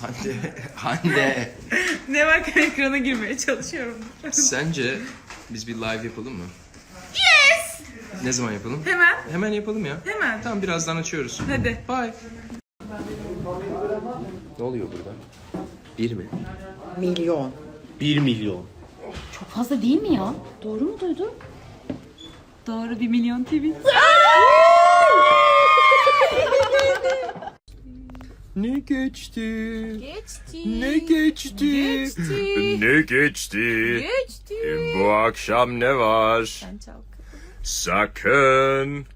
Hande, Hande. Ne varken ekrana girmeye çalışıyorum. Sence biz bir live yapalım mı? yes! Ne zaman yapalım? Hemen. Hemen yapalım ya. Hemen. Tamam birazdan açıyoruz. Hadi. Bye. Ne oluyor burada? Bir mi? Milyon. 1 milyon. Çok fazla değil mi ya? Doğru mu duydum? Doğru 1 milyon tweet. Geçti? Geçti. Ne geçti? Geçti. Ne geçti? Geçti. Bu akşam ne var? Sen çal. Sakın.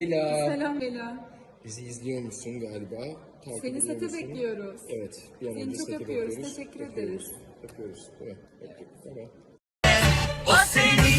Selam Bela. Bizi izliyor musun galiba? Takip Seni ediyor sete musun? bekliyoruz. Evet. Bir an Seni önce çok sete öpüyoruz, bekliyoruz. teşekkür ederiz. Öpüyoruz. Tamam. Peki. Tamam. Bütün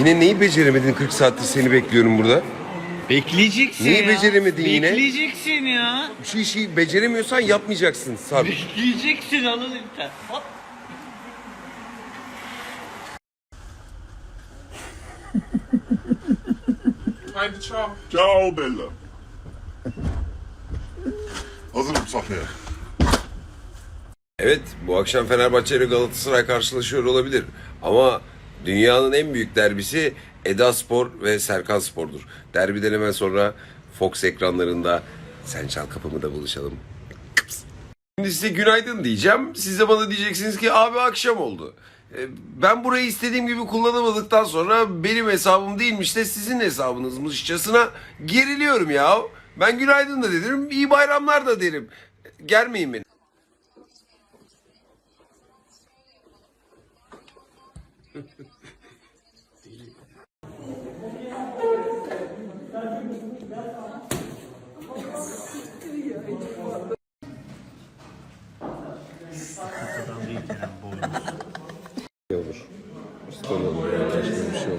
Yine neyi beceremedin 40 saattir seni bekliyorum burada. Bekleyeceksin Neyi ya. beceremedin yine? Bekleyeceksin ya. Şu işi beceremiyorsan yapmayacaksın Sabri. Bekleyeceksin anladın mı? Hop. Haydi ciao. Ciao Bella. Hazırım sahneye. Evet bu akşam Fenerbahçe ile Galatasaray karşılaşıyor olabilir. Ama dünyanın en büyük derbisi Eda Spor ve Serkan Spor'dur. Derbiden hemen sonra Fox ekranlarında Sen Çal Kapımı buluşalım. Kıps. Şimdi size günaydın diyeceğim. Siz de bana diyeceksiniz ki abi akşam oldu. E, Ben burayı istediğim gibi kullanamadıktan sonra benim hesabım değilmiş de sizin hesabınızmışçasına geriliyorum ya. Ben günaydın da derim, iyi bayramlar da derim. Germeyin beni.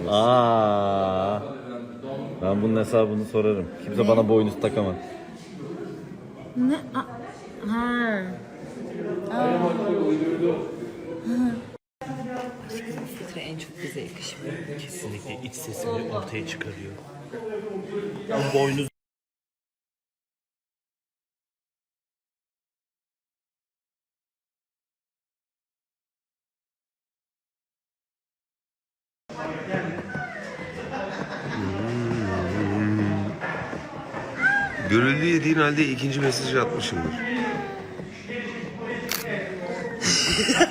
Aa. Ben bunun hesabını sorarım. Kimse bana boynuz takamaz. Ne? A- ha. Filtre en çok bize yakışmıyor. Kesinlikle iç sesini ortaya çıkarıyor. Boynuz Görüldü yediğin halde ikinci mesajı atmışımdır.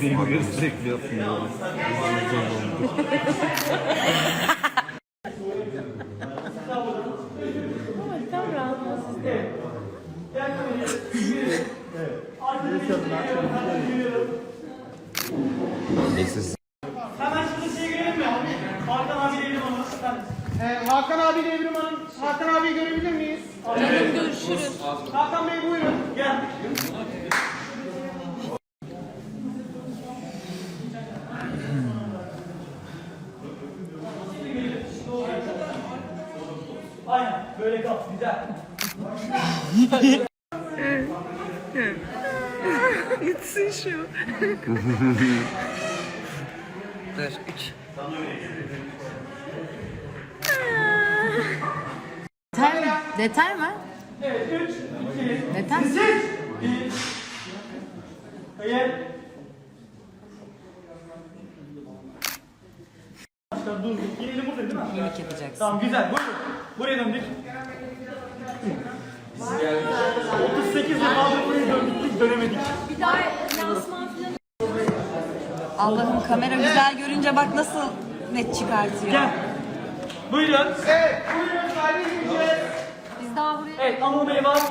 Finger sürekli yapmıyor. Neyse Hemen şurada şey görelim mi? Hakan abiyle Evrim Hanım. Ee, Hakan abiyle Evrim Hanım. Hakan abiyi görebilir miyiz? Canım görüşürüz. Hakan Bey buyurun. Gel. Aynen böyle kal güzel. Gitsin şu. Dur 3. Detay mı? Detay mı? Evet 3, 2, Detay mı? Hayır. Başka dur. Yine burada değil mi? Mimik yapacaksın. Tamam güzel. Buyurun. Buraya döndük. 38 defa buraya döndük. Dönemedik. Allah'ım kamera güzel görünce bak nasıl net çıkartıyor. Gel. Buyurun. Evet, buyurun. Sahibi gireceğiz. Biz Evet, Bey var.